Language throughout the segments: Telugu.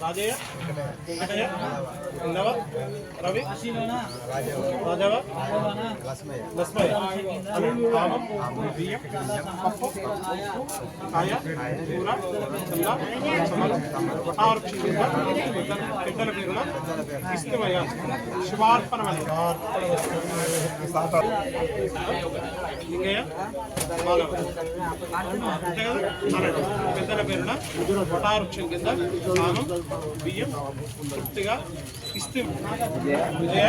రాజయ్య వెంకటయ్య ఇందవ రవి రాజవ లక్ష్మయ్య లక్ష్మయ్య ఆమం బియ్యం పప్పు కాయ కూర చల్ల సమలం ఆరు పెద్దల పేరున ఇష్టమయ్య శివార్పణమని ఇంకయ్య మానవ అంతే కదా అనండి. పెద్దల పేరున వటావృక్షం కింద స్నానం బియ్యం తృప్తిగా ఇస్తే విజయ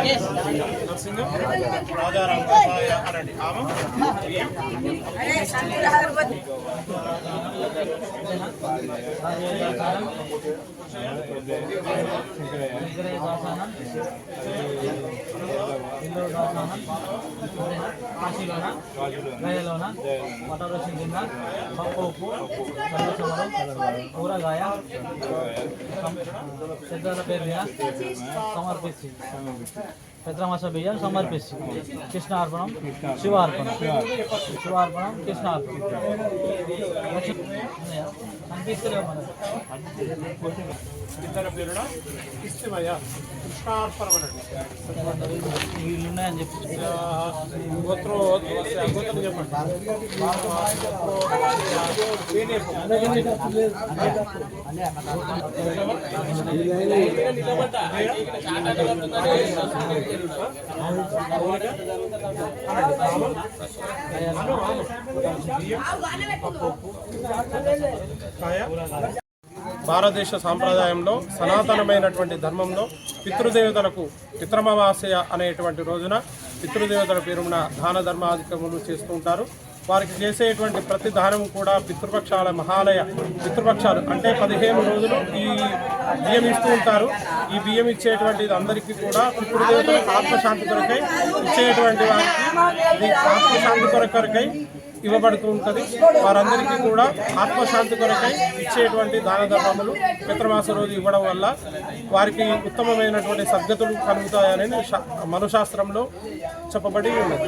నరసింహం రాజారాం అనండి ఆమం బియ్యం. కాశీలోన? గయలోన? మటరసం కింద? పప్పు. ఉప్పు చల్లసమరం కూరగాయ పెద్దల పేరు మీద సమర్పించి పెద్రమాస బియ్యం సమర్పించి కృష్ణార్పణం శివార్పణం శివార్పణం కృష్ణార్పణం అనిపిస్తలేవు మనకు ఇద్దర పేరున ఇష్టమయ్య కృష్ణార్పణం అనండి వీళ్ళు ఉన్నాయని చెప్పి గోత్రో గోత్రం చెప్పండి భారతదేశ సాంప్రదాయంలో సనాతనమైనటువంటి ధర్మంలో పితృదేవతలకు పిత్రమవాస్య అనేటువంటి రోజున పితృదేవతల పేరున దాన ధర్మాధికములు చేస్తూ ఉంటారు. వారికి చేసేటువంటి ప్రతి దానం కూడా పితృపక్షాల మహాలయ పితృపక్షాలు. అంటే పదిహేను రోజులు ఈ బియ్యం ఇస్తూ ఉంటారు. ఈ బియ్యం ఇచ్చేటువంటిది అందరికీ కూడా పితృదేవతలకు ఆత్మశాంతి కొరకై ఇచ్చేటువంటి వారికి ఆత్మశాంతి కొరకై ఇవ్వబడుతూ ఉంటుంది. వారందరికీ కూడా ఆత్మశాంతి కొరకై ఇచ్చేటువంటి దాన ధర్మములు పితృమాస రోజు ఇవ్వడం వల్ల వారికి ఉత్తమమైనటువంటి సద్గతులు కలుగుతాయని శా- మనుశాస్త్రంలో చెప్పబడి ఉన్నది.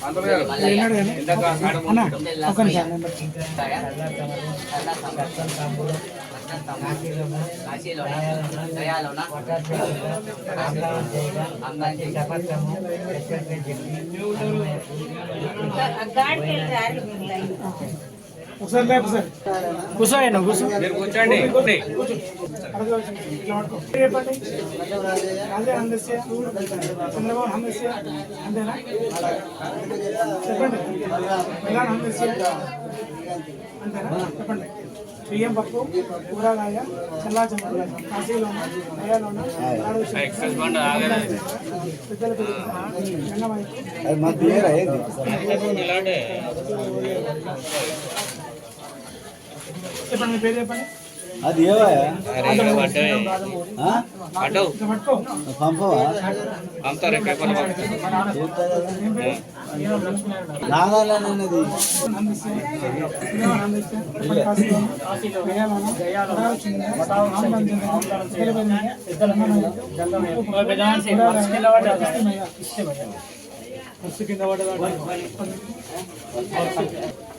పంతులు గారు ఇందాక మేడం కాశీలోన గయాలోన కూర్చోండి. కూర్చో. కూర్చోండి. అదే అందస్య చంద్రబాబు అందస్య అంతేనా? చెప్పండి. ప్రధాన అంతేనా? చెప్పండి. బియ్యం పప్పు కూరగాయ చల్లాచంద్ర కాశీలోన దయాలోన? పెద్దల రంగమయ్య అది మా పేరా ఏంది చెప్పండి మీ పేరు చెప్పండి? అది ఏవయ్యా ఆ? ఇట్లా పట్టుకో